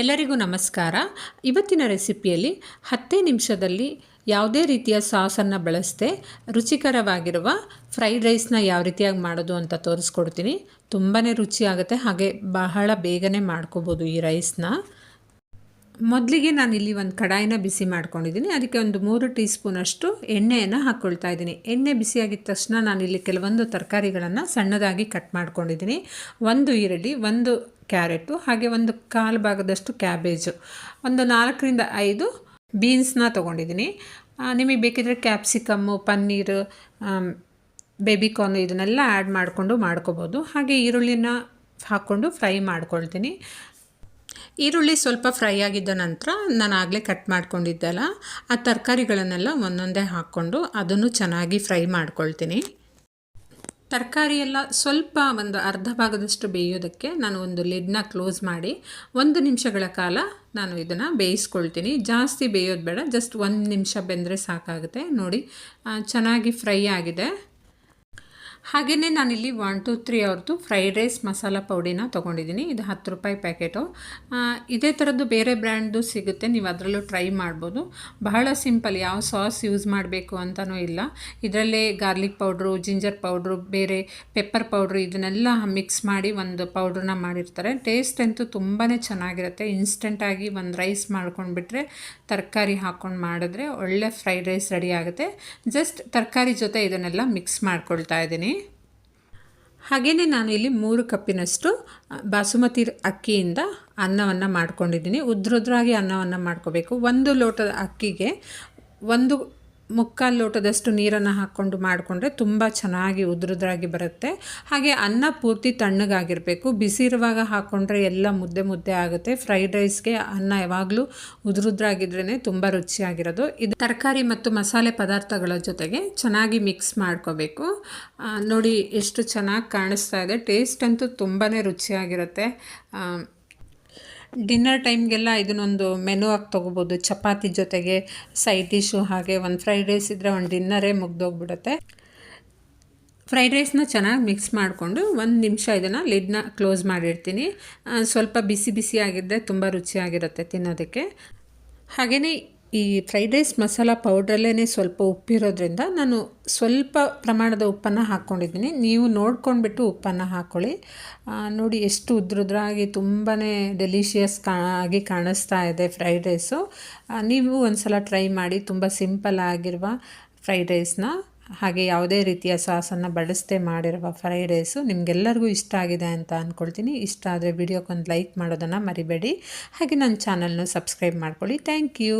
ಎಲ್ಲರಿಗೂ ನಮಸ್ಕಾರ. ಇವತ್ತಿನ ರೆಸಿಪಿಯಲ್ಲಿ ಹತ್ತೇ ನಿಮಿಷದಲ್ಲಿ ಯಾವುದೇ ರೀತಿಯ ಸಾಸನ್ನು ಬಳಸದೆ ರುಚಿಕರವಾಗಿರುವ ಫ್ರೈಡ್ ರೈಸ್ನ ಯಾವ ರೀತಿಯಾಗಿ ಮಾಡೋದು ಅಂತ ತೋರಿಸ್ಕೊಡ್ತೀನಿ. ತುಂಬಾ ರುಚಿಯಾಗುತ್ತೆ, ಹಾಗೆ ಬಹಳ ಬೇಗನೆ ಮಾಡ್ಕೋಬೋದು ಈ ರೈಸ್ನ ಮೊದಲಿಗೆ ನಾನಿಲ್ಲಿ ಒಂದು ಕಡಾಯಿನ ಬಿಸಿ ಮಾಡ್ಕೊಂಡಿದ್ದೀನಿ. ಅದಕ್ಕೆ ಒಂದು ಮೂರು ಟೀ ಸ್ಪೂನಷ್ಟು ಎಣ್ಣೆಯನ್ನು ಹಾಕ್ಕೊಳ್ತಾ ಇದ್ದೀನಿ. ಎಣ್ಣೆ ಬಿಸಿಯಾಗಿದ್ದ ತಕ್ಷಣ ನಾನಿಲ್ಲಿ ಕೆಲವೊಂದು ತರಕಾರಿಗಳನ್ನು ಸಣ್ಣದಾಗಿ ಕಟ್ ಮಾಡ್ಕೊಂಡಿದ್ದೀನಿ. ಒಂದು ಈರುಳ್ಳಿ, ಒಂದು ಕ್ಯಾರೆಟು, ಹಾಗೆ ಒಂದು ಕಾಲು ಭಾಗದಷ್ಟು ಕ್ಯಾಬೇಜು. ಒಂದು ನಾಲ್ಕರಿಂದ ಐದು ಬೀನ್ಸ್ನ ತೊಗೊಂಡಿದ್ದೀನಿ. ನಿಮಗೆ ಬೇಕಿದ್ರೆ ಕ್ಯಾಪ್ಸಿಕಮ್ಮು, ಪನ್ನೀರು ಬೇಬಿಕಾರ್ನ್ ಇದನ್ನೆಲ್ಲ ಆ್ಯಡ್ ಮಾಡಿಕೊಂಡು ಮಾಡ್ಕೋಬೋದು. ಹಾಗೆ ಈರುಳ್ಳಿನ ಹಾಕ್ಕೊಂಡು ಫ್ರೈ ಮಾಡ್ಕೊಳ್ತೀನಿ. ಈರುಳ್ಳಿ ಸ್ವಲ್ಪ ಫ್ರೈ ಆಗಿದ್ದ ನಂತರ ನಾನು ಆಗಲೇ ಕಟ್ ಮಾಡ್ಕೊಂಡಿದ್ದಲ್ಲ, ಆ ತರಕಾರಿಗಳನ್ನೆಲ್ಲ ಒಂದೊಂದೇ ಹಾಕ್ಕೊಂಡು ಅದನ್ನು ಚೆನ್ನಾಗಿ ಫ್ರೈ ಮಾಡ್ಕೊಳ್ತೀನಿ. ತರಕಾರಿ ಎಲ್ಲ ಸ್ವಲ್ಪ ಒಂದು ಅರ್ಧ ಭಾಗದಷ್ಟು ಬೇಯೋದಕ್ಕೆ ನಾನು ಒಂದು ಲಿಡ್ನ ಕ್ಲೋಸ್ ಮಾಡಿ ಒಂದು ನಿಮಿಷಗಳ ಕಾಲ ನಾನು ಇದನ್ನು ಬೇಯಿಸ್ಕೊಳ್ತೀನಿ. ಜಾಸ್ತಿ ಬೇಯೋದು ಬೇಡ, ಜಸ್ಟ್ ಒಂದು ನಿಮಿಷ ಬೆಂದರೆ ಸಾಕಾಗುತ್ತೆ. ನೋಡಿ ಚೆನ್ನಾಗಿ ಫ್ರೈ ಆಗಿದೆ. ಹಾಗೆಯೇ ನಾನಿಲ್ಲಿ ಒನ್ ಟು ತ್ರೀ ಅವ್ರದ್ದು ಫ್ರೈಡ್ ರೈಸ್ ಮಸಾಲ ಪೌಡಿನ ತೊಗೊಂಡಿದ್ದೀನಿ ಇದು ಹತ್ತು ರೂಪಾಯಿ ಪ್ಯಾಕೆಟು ಇದೇ ಥರದ್ದು ಬೇರೆ ಬ್ರ್ಯಾಂಡ್ದು ಸಿಗುತ್ತೆ. ನೀವು ಅದರಲ್ಲೂ ಟ್ರೈ ಮಾಡ್ಬೋದು. ಬಹಳ ಸಿಂಪಲ್ ಯಾವ ಸಾಸ್ ಯೂಸ್ ಮಾಡಬೇಕು ಅಂತಲೂ ಇಲ್ಲ. ಇದರಲ್ಲೇ ಗಾರ್ಲಿಕ್ ಪೌಡ್ರು ಜಿಂಜರ್ ಪೌಡ್ರು ಬೇರೆ ಪೆಪ್ಪರ್ ಪೌಡ್ರು ಇದನ್ನೆಲ್ಲ ಮಿಕ್ಸ್ ಮಾಡಿ ಒಂದು ಪೌಡ್ರನ್ನ ಮಾಡಿರ್ತಾರೆ. ಟೇಸ್ಟ್ ಅಂತೂ ತುಂಬಾ ಚೆನ್ನಾಗಿರುತ್ತೆ. ಇನ್ಸ್ಟೆಂಟಾಗಿ ಒಂದು ರೈಸ್ ಮಾಡ್ಕೊಂಡ್ಬಿಟ್ರೆ ತರಕಾರಿ ಹಾಕ್ಕೊಂಡು ಮಾಡಿದ್ರೆ ಒಳ್ಳೆ ಫ್ರೈಡ್ ರೈಸ್ ರೆಡಿ ಆಗುತ್ತೆ. ಜಸ್ಟ್ ತರಕಾರಿ ಜೊತೆ ಇದನ್ನೆಲ್ಲ ಮಿಕ್ಸ್ ಮಾಡ್ಕೊಳ್ತಾ ಇದ್ದೀನಿ. ಹಾಗೆಯೇ ನಾನು ಇಲ್ಲಿ ಮೂರು ಕಪ್ಪಿನಷ್ಟು ಬಾಸುಮತಿ ಅಕ್ಕಿಯಿಂದ ಅನ್ನವನ್ನು ಮಾಡ್ಕೊಂಡಿದ್ದೀನಿ. ಉದ್ರುದ್ರಾಗಿ ಅನ್ನವನ್ನು ಮಾಡ್ಕೋಬೇಕು. ಒಂದು ಲೋಟದ ಅಕ್ಕಿಗೆ ಒಂದು ಮುಕ್ಕಾಲು ಲೋಟದಷ್ಟು ನೀರನ್ನು ಹಾಕ್ಕೊಂಡು ಮಾಡಿಕೊಂಡ್ರೆ ತುಂಬ ಚೆನ್ನಾಗಿ ಉದುರುದ್ರಾಗಿ ಬರುತ್ತೆ. ಹಾಗೆ ಅನ್ನ ಪೂರ್ತಿ ತಣ್ಣಗಾಗಿರಬೇಕು. ಬಿಸಿ ಇರುವಾಗ ಹಾಕ್ಕೊಂಡ್ರೆ ಎಲ್ಲ ಮುದ್ದೆ ಮುದ್ದೆ ಆಗುತ್ತೆ. ಫ್ರೈಡ್ ರೈಸ್ಗೆ ಅನ್ನ ಯಾವಾಗಲೂ ಉದುರುದ್ರಾಗಿದ್ರೇ ತುಂಬ ರುಚಿಯಾಗಿರೋದು. ಇದು ತರಕಾರಿ ಮತ್ತು ಮಸಾಲೆ ಪದಾರ್ಥಗಳ ಜೊತೆಗೆ ಚೆನ್ನಾಗಿ ಮಿಕ್ಸ್ ಮಾಡ್ಕೋಬೇಕು. ನೋಡಿ ಎಷ್ಟು ಚೆನ್ನಾಗಿ ಕಾಣಿಸ್ತಾ ಇದೆ. ಟೇಸ್ಟ್ ಅಂತೂ ತುಂಬಾ ರುಚಿಯಾಗಿರುತ್ತೆ. ಡಿನ್ನರ್ ಟೈಮ್ಗೆಲ್ಲ ಇದನ್ನೊಂದು ಮೆನು ಆಗಿ ತೊಗೋಬೋದು. ಚಪಾತಿ ಜೊತೆಗೆ ಸೈಡ್ ಡಿಶು ಹಾಗೆ ಒಂದು ಫ್ರೈಡ್ ರೈಸ್ ಇದ್ದರೆ ಒಂದು ಡಿನ್ನರೇ ಮುಗ್ದೋಗ್ಬಿಡುತ್ತೆ. ಫ್ರೈಡ್ ರೈಸ್ನ ಚೆನ್ನಾಗಿ ಮಿಕ್ಸ್ ಮಾಡಿಕೊಂಡು ಒಂದು ನಿಮಿಷ ಇದನ್ನು ಲಿಡ್ನ ಕ್ಲೋಸ್ ಮಾಡಿರ್ತೀನಿ. ಸ್ವಲ್ಪ ಬಿಸಿ ಬಿಸಿ ಆಗಿದ್ದರೆ ತುಂಬ ರುಚಿಯಾಗಿರುತ್ತೆ ತಿನ್ನೋದಕ್ಕೆ. ಹಾಗೆಯೇ ಈ ಫ್ರೈಡ್ ರೈಸ್ ಮಸಾಲ ಪೌಡ್ರಲ್ಲೇ ಸ್ವಲ್ಪ ಉಪ್ಪಿರೋದ್ರಿಂದ ನಾನು ಸ್ವಲ್ಪ ಪ್ರಮಾಣದ ಉಪ್ಪನ್ನು ಹಾಕ್ಕೊಂಡಿದ್ದೀನಿ. ನೀವು ನೋಡ್ಕೊಂಡ್ಬಿಟ್ಟು ಉಪ್ಪನ್ನು ಹಾಕ್ಕೊಳ್ಳಿ ನೋಡಿ ಎಷ್ಟು ಉದ್ರುದ್ರಾಗಿ ತುಂಬಾ ಡೆಲಿಷಿಯಸ್ ಕಾ, ಆಗಿ ಕಾಣಿಸ್ತಾ ಇದೆ ಫ್ರೈಡ್ ರೈಸು ನೀವು ಒಂದು ಸಲ ಟ್ರೈ ಮಾಡಿ ತುಂಬ ಸಿಂಪಲ್ ಆಗಿರುವ ಫ್ರೈಡ್ ರೈಸ್ನ ಹಾಗೆ ಯಾವುದೇ ರೀತಿಯ ಸಾಸನ್ನು ಬಳಸದೆ ಮಾಡಿರುವ ಫ್ರೈಡ್ ರೈಸು ನಿಮಗೆಲ್ಲರಿಗೂ ಇಷ್ಟ ಆಗಿದೆ ಅಂತ ಅಂದ್ಕೊಳ್ತೀನಿ ಇಷ್ಟ ಆದರೆ ವಿಡಿಯೋಕ್ಕೊಂದು ಲೈಕ್ ಮಾಡೋದನ್ನು ಮರಿಬೇಡಿ. ಹಾಗೆ ನನ್ನ ಚಾನಲ್ನ ಸಬ್ಸ್ಕ್ರೈಬ್ ಮಾಡ್ಕೊಳ್ಳಿ. Thank you